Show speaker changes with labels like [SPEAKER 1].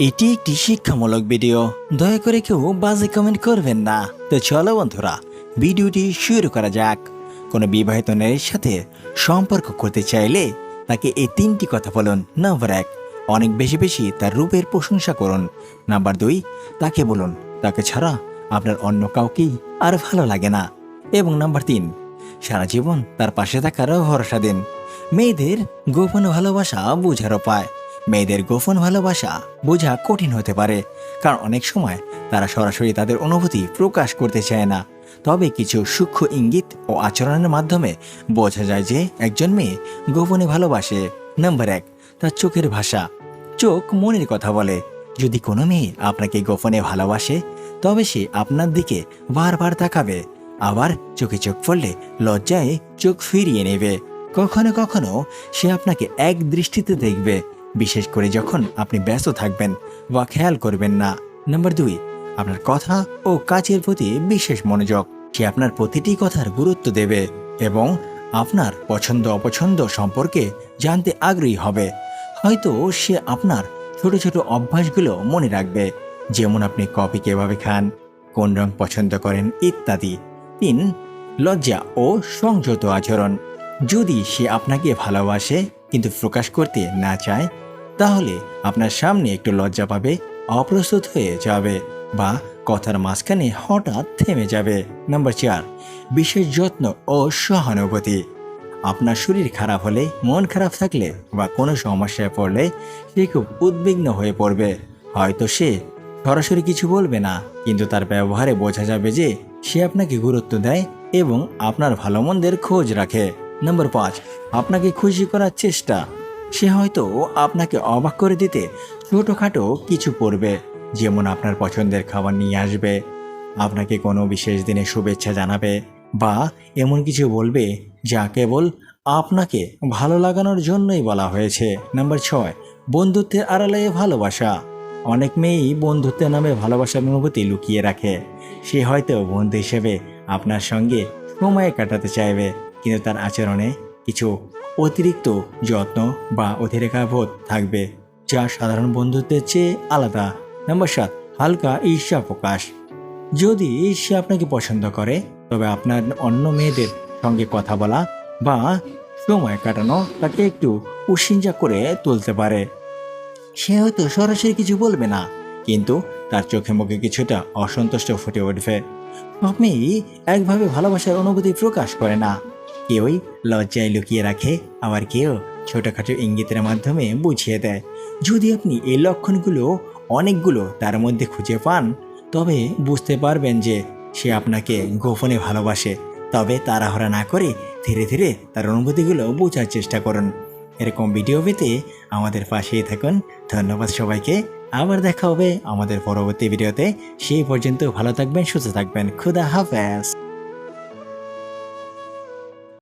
[SPEAKER 1] এটি একটি শিক্ষামূলক ভিডিও দয়া করে কেউ বাজে কমেন্ট করবেন না। তো চলো বন্ধুরা ভিডিওটি শুরু করা যাক। কোনো বিবাহিত নারীর সাথে সম্পর্ক করতে চাইলে তাকে এই তিনটি কথা বলুন। নাম্বার এক, অনেক বেশি বেশি তার রূপের প্রশংসা করুন। নাম্বার দুই, তাকে বলুন, তাকে ছাড়া আপনার অন্য কাউকেই আর ভালো লাগে না। এবং নাম্বার তিন, সারা জীবন তার পাশে থাকারও ভরসা দিন। মেয়েদের গোপন ভালোবাসা বোঝার উপায়। মেয়েদের গোপন ভালোবাসা বোঝা কঠিন হতে পারে, কারণ অনেক সময় তারা সরাসরি তাদের অনুভূতি প্রকাশ করতে চায় না। তবে কিছু সূক্ষ্ম ইঙ্গিত ও আচরণের মাধ্যমে বোঝা যায় যে একজন মেয়ে গোপনে ভালোবাসে। নাম্বার এক, তার চোখের ভাষা। চোখ মনের কথা বলে। যদি কোনো মেয়ে আপনাকে গোপনে ভালোবাসে, তবে সে আপনার দিকে বারবার তাকাবে। আবার চোখে চোখ পড়লে লজ্জায় চোখ ফিরিয়ে নেবে। কখনো কখনো সে আপনাকে এক দৃষ্টিতে দেখবে। বিশেষ করে যখন আপনি ব্যস্ত থাকবেন বা খেয়াল করবেন না। নাম্বার দুই, আপনার কথা ও কাজের প্রতি বিশেষ মনোযোগ, সে আপনার প্রতিটি কথার গুরুত্ব দেবে এবং আপনার পছন্দ অপছন্দ সম্পর্কে জানতে আগ্রহী হবে। হয়তো সে আপনার ছোট ছোট অভ্যাসগুলো মনে রাখবে, যেমন আপনি কফি কীভাবে খান, কোন রং পছন্দ করেন ইত্যাদি। তিন, লজ্জা ও সংযত আচরণ। যদি সে আপনাকে ভালোবাসে, কিন্তু প্রকাশ করতে না চায়, তাহলে আপনার সামনে একটু লজ্জা পাবে, অপ্রস্তুত হয়ে যাবে বা কথার মাঝখানে হঠাৎ থেমে যাবে। নাম্বার চার, বিশেষ যত্ন ও সহানুভূতি। আপনার শরীর খারাপ হলে, মন খারাপ থাকলে বা কোনো সমস্যায় পড়লে সে খুব উদ্বিগ্ন হয়ে পড়বে। হয়তো সে সরাসরি কিছু বলবে না, কিন্তু তার ব্যবহারে বোঝা যাবে যে সে আপনাকে গুরুত্ব দেয় এবং আপনার ভালো মন্দের খোঁজ রাখে। নম্বর পাঁচ, আপনাকে খুশি করার চেষ্টা। সে হয়তো আপনাকে অবাক করে দিতে ছোটোখাটো কিছু করবে, যেমন আপনার পছন্দের খাবার নিয়ে আসবে, আপনাকে কোনো বিশেষ দিনে শুভেচ্ছা জানাবে, বা এমন কিছু বলবে যা কেবল আপনাকে ভালো লাগানোর জন্যই বলা হয়েছে। নাম্বার ছয়, বন্ধুত্বের আড়ালে ভালোবাসা। অনেক মেয়েই বন্ধুত্বের নামে ভালোবাসার অনুভূতি লুকিয়ে রাখে। সে হয়তো বন্ধু হিসেবে আপনার সঙ্গে সময় কাটাতে চাইবে। কিন্তু তার আচরণে কিছু অতিরিক্ত যত্ন বা অতিরেকাবোধ থাকবে, যা সাধারণ বন্ধুত্বের চেয়ে আলাদা। নাম্বার সাত, হালকা ঈর্ষা প্রকাশ। যদি সে আপনাকে পছন্দ করে, তবে আপনার অন্য মেয়েদের সঙ্গে কথা বলা বা সময় কাটানো তাকে একটু উৎসিঞ্জা করে তুলতে পারে। সে হয়তো সরাসরি কিছু বলবে না, কিন্তু তার চোখে মুখে কিছুটা অসন্তুষ্ট ফুটে উঠবে। আপনি একভাবে ভালোবাসার অনুভূতি প্রকাশ করে না। কেউই লজ্জায় লুকিয়ে রাখে, আবার কেউ ছোটোখাটো ইঙ্গিতের মাধ্যমে বুঝিয়ে দেয়। যদি আপনি এই লক্ষণগুলো অনেকগুলো তার মধ্যে খুঁজে পান, তবে বুঝতে পারবেন যে সে আপনাকে গোপনে ভালোবাসে। তবে তাড়াহড়া না করে ধীরে ধীরে তার অনুভূতিগুলো বোঝার চেষ্টা করুন। এরকম ভিডিও পেতে আমাদের পাশেই থাকুন। ধন্যবাদ সবাইকে। আবার দেখা হবে আমাদের পরবর্তী ভিডিওতে। সেই পর্যন্ত ভালো থাকবেন, সুস্থ থাকবেন। খুদা হাফেজ।